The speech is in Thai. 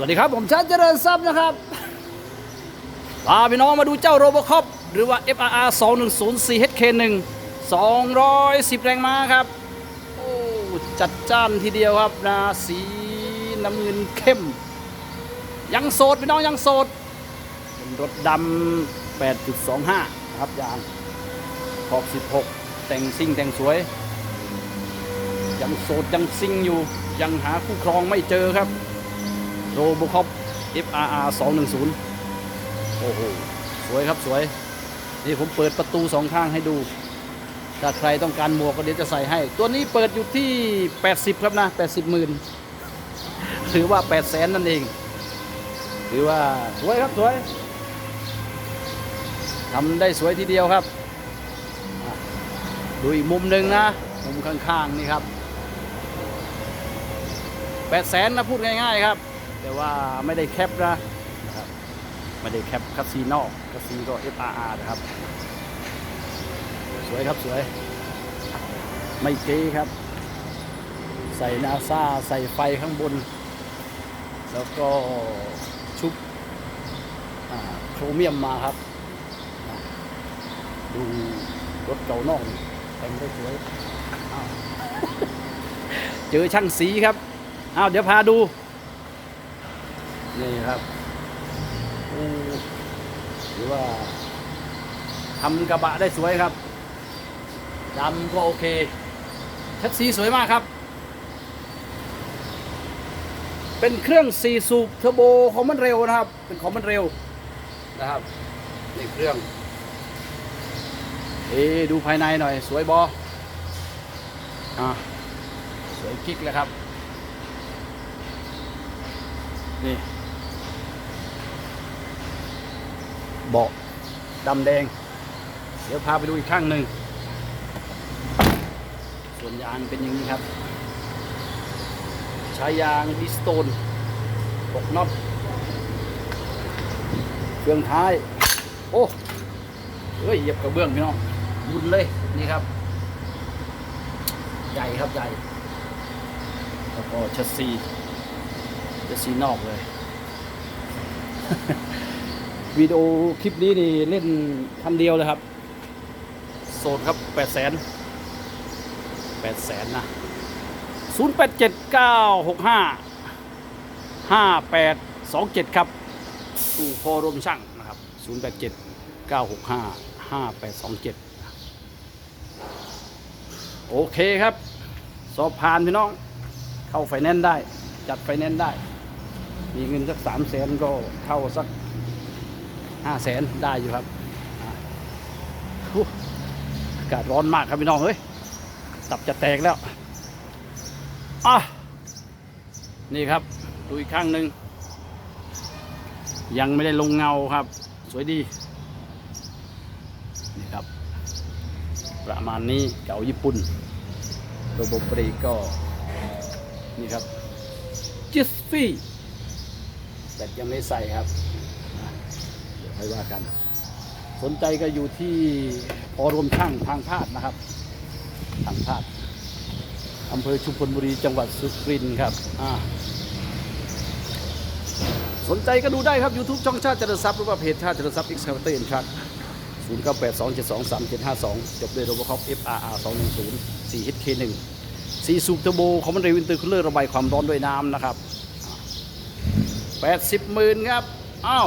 วัสดีครับผมชัดเจริญทรัพย์นะครับพาพี่น้องมาดูเจ้าโรบอคอปหรือว่า FRR 210 4HK1 210 แรงม้าครับ โอ้จัดจ้านทีเดียวครับนะสีน้ำเงินเข้ม ยังโสดพี่น้องยังโสด เป็นรถดำ 8.25 นะครับยางขอบ 16 แต่งซิ่งแต่งสวย ยังโสดยังซิ่งอยู่ ยังหาคู่ครองไม่เจอครับ โรบอคอป FRR 210 โอ้โห สวยครับสวย นี่ผมเปิดประตูสองข้างให้ดู ถ้าใครต้องการหมวกก็เดี๋ยวจะใส่ให้ ตัวนี้เปิดอยู่ที่ 80 ครับนะ 80หมื่นหรือว่า 8 แสนนั่นเองหรือว่าสวยครับสวยทำได้สวยทีเดียวครับ ดูอีกมุมหนึ่งนะ มุมข้างๆนี่ครับ 8 แสนนะพูดง่ายๆครับ แต่ว่าไม่ได้แคปนะนะครับไม่ได้แคปคาซีนอกคาซีก็ FRR นะครับ สวยครับสวย ไม่เก๋ครับ ใส่นาซาใส่ไฟข้างบน แล้วก็ชุบโครเมียมมาครับ ดูรถเก่านอกแต่งได้สวยเจอช่างสีครับ อ้าวเดี๋ยวพาดู นี่ครับหรือว่าทำกระบะได้สวยครับดำก็โอเคแท็กซี่สวยมากครับ เป็นเครื่อง4สูบเทอร์โบของมันเร็วนะครับ เป็นของมันเร็วนะครับนี่เครื่อง เอ๊ดูภายในหน่อย สวยบออะสวยกิ๊กเลยครับ นี่ เบาะดำแดง เดี๋ยวพาไปดูอีกข้างหนึ่ง ส่วนยางเป็นอย่างนี้ครับ ใช้ยางดิสโตน6น็อตเครื่องท้าย โอ้เฮ้ยเหยียบกระเบื้องพี่น้องบุญเลยนี่ครับ ใหญ่ครับใหญ่แล้วก็ชัสซีจะสีนอกเลย วิดีโอคลิปนี้นี่เล่นคันเดียวเลยครับโสดครับแปดแสนแปดแสนนะศูนย์แปดเจ็ดเก้าหกห้าห้าแปดสองเจ็ดครับอู่พอรวมช่างนะครับศูนย์แปดเจ็ดเก้าหกห้าห้าแปดสองเจ็ดโอเคครับ สอบผ่านพี่น้อง เข้าไฟแนนซ์ได้ จัดไฟแนนซ์ได้ มีเงินสักสามแสนก็เข้าสัก ห้าแสนได้อยู่ครับอากาศร้อนมากครับพี่น้องเฮ้ยตับจะแตกแล้วอะนี่ครับดูอีกข้างหนึ่งยังไม่ได้ลงเงาครับ สวยดีนี่ครับ ประมาณนี้เก่าญี่ปุ่นระบบเบรกก็นี่ครับจิสฟี่แบตยังไม่ใส่ครับ นะเดี๋ยวค่ว่ากัน สนใจก็อยู่ที่พอรมช่างทางพาดนะครับ ทางพาดอำเภอชุมพลบุรีจังหวัดสุรินทร์ครับสนใจก็ดูได้ครับ YouTube ช่องชาติเจริญทรัพย์หรือว่าเพจชาติเจริญทรัพย์ X c a v a t o r ชัด0 9 8 2 7 2 3 7 5 2 จบด้วยโรบอคอป FRR 210 4HK1 สีสูบเทอร์โบของมันเรวินเตอร์คูลเลอร์ระบายความร้อนด้วยน้ำนะครับ 80หมื่นครับ อ้าว